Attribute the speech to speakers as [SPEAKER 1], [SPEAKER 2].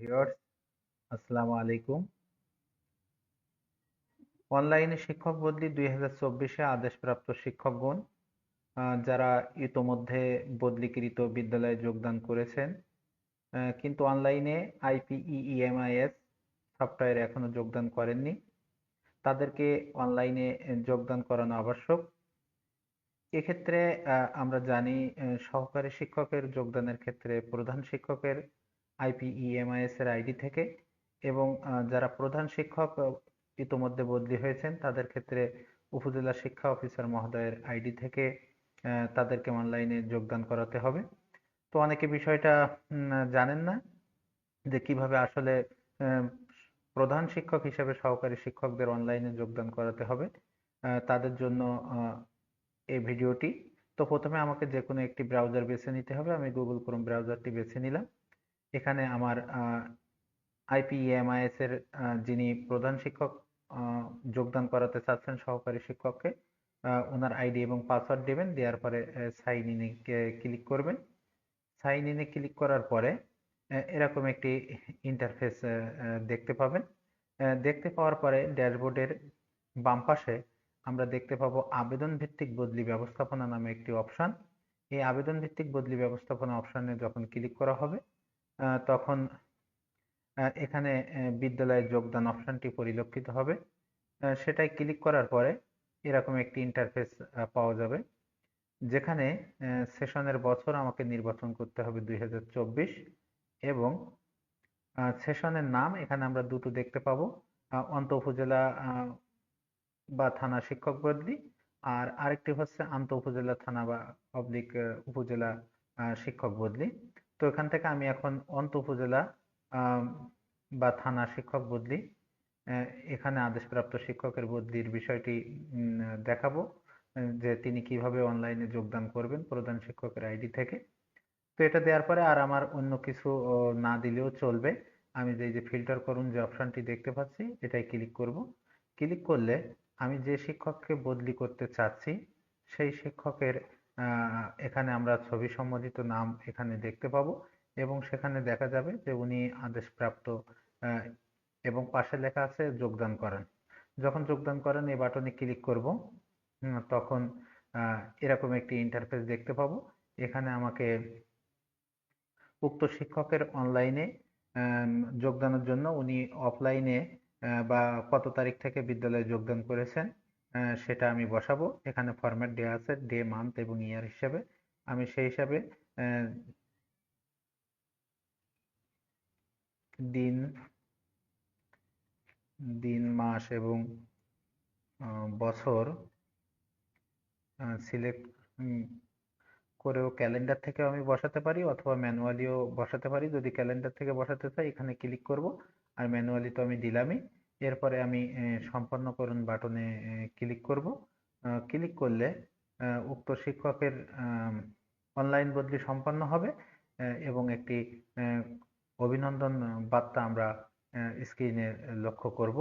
[SPEAKER 1] Viewers, আসসালামু আলাইকুম। অনলাইনে শিক্ষক বদলি দুই হাজার আদেশপ্রাপ্ত শিক্ষকগণ যারা ইতোমধ্যে বদলিকৃত বিদ্যালয়ে যোগদান করেছেন কিন্তু অনলাইনে আইপিইএমআইএস সফটওয়্যার এখনও যোগদান করেননি। তাদেরকে অনলাইনে যোগদান করানো আবশ্যক। এক্ষেত্রে আমরা জানি সহকারী শিক্ষকের যোগদানের ক্ষেত্রে প্রধান শিক্ষকের আইপিইএমআইএস এর আইডি থেকে এবং যারা প্রধান শিক্ষক ইতোমধ্যে বদলি হয়েছেন, তাদের ক্ষেত্রে উপজেলা শিক্ষা অফিসার মহোদয়ের আইডি থেকে তাদেরকে অনলাইনে যোগদান করাতে হবে। তো অনেকে বিষয়টা জানেন না যে কীভাবে আসলে প্রধান শিক্ষক হিসেবে সহকারী শিক্ষকদের অনলাইনে যোগদান করাতে হবে তাদের জন্য এই ভিডিওটি। তো প্রথমে আমাকে যে কোনো একটি ব্রাউজার বেছে নিতে হবে। আমি গুগল ক্রোম ব্রাউজারটি বেছে নিলাম। এখানে আমার আইপিএমআইএস এর যিনি প্রধান শিক্ষক যোগদান করাতে চাচ্ছেন সহকারী শিক্ষককে ওনার আইডি এবং পাসওয়ার্ড দেবেন, দেওয়ার পরে সাইন ইনে ক্লিক করবেন। সাইন ইনে ক্লিক করার পরে এরকম একটি ইন্টারফেস দেখতে পাবেন। দেখতে পাওয়ার পরে ড্যাশবোর্ডের বাম পাশে আমরা দেখতে পাবো আবেদন ভিত্তিক বদলি ব্যবস্থাপনা নামে একটি অপশন। এই আবেদন ভিত্তিক বদলি ব্যবস্থাপনা অপশানে যখন ক্লিক করা হবে তখন এখানে বিদ্যালয়ে যোগদান অপশনটি পরিলক্ষিত হবে। সেটাই ক্লিক করার পরে এরকম একটি ইন্টারফেস পাওয়া যাবে। যেখানে সেশনের বছর আমাকে নির্বাচন করতে হবে দুই হাজার চব্বিশ এবং সেশনের নাম এখানে আমরা দুটো দেখতে পাবো। অন্ত উপজেলা বা থানা শিক্ষক বদলি আর আরেকটি হচ্ছে আন্ত উপজেলা থানা বা পাবলিক উপজেলা শিক্ষক বদলি। তো এখান থেকে আমি এখন অন্ত উপজেলা বা থানা শিক্ষক বদলি এখানে আদেশপ্রাপ্ত শিক্ষকের বদলির বিষয়টি দেখাবো যে তিনি কীভাবে অনলাইনে যোগদান করবেন প্রধান শিক্ষকের আইডি থেকে। তো এটা দেওয়ার পরে আর আমার অন্য কিছু না দিলেও চলবে। আমি যে যে ফিল্টার করুন যে অপশনটি দেখতে পাচ্ছি, এটাই ক্লিক করব। ক্লিক করলে আমি যে শিক্ষককে বদলি করতে চাচ্ছি, সেই শিক্ষকের এখানে আমরা ছবি সম্বন্ধিত নাম এখানে দেখতে পাবো এবং সেখানে দেখা যাবে যে উনি আদেশপ্রাপ্ত এবং পাশে লেখা আছে যোগদান করেন। যখন যোগদান করেন এই বাটনে ক্লিক করব তখন এরকম একটি ইন্টারফেস দেখতে পাবো। এখানে আমাকে উক্ত শিক্ষকের অনলাইনে যোগদানের জন্য উনি অফলাইনে বা কত তারিখ থেকে বিদ্যালয়ে যোগদান করেছেন সেটা আমি বসাবো। এখানে ফরম্যাট দেওয়া আছে ডে মান্থ এবং ইয়ার হিসাবে। আমি সেই হিসাবে দিন দিন, মাস এবং বছর সিলেক্ট করেও ক্যালেন্ডার থেকেও আমি বসাতে পারি অথবা ম্যানুয়ালিও বসাতে পারি। যদি ক্যালেন্ডার থেকে বসাতে চাই, এখানে ক্লিক করব। আর ম্যানুয়ালি তো আমি দিলামই। এরপরে আমি সম্পন্নকরণ বাটনে ক্লিক করব। ক্লিক করলে উক্ত শিক্ষকের অনলাইন বদলি সম্পন্ন হবে এবং একটি অভিনন্দন বার্তা আমরা স্ক্রিনে লক্ষ্য করব।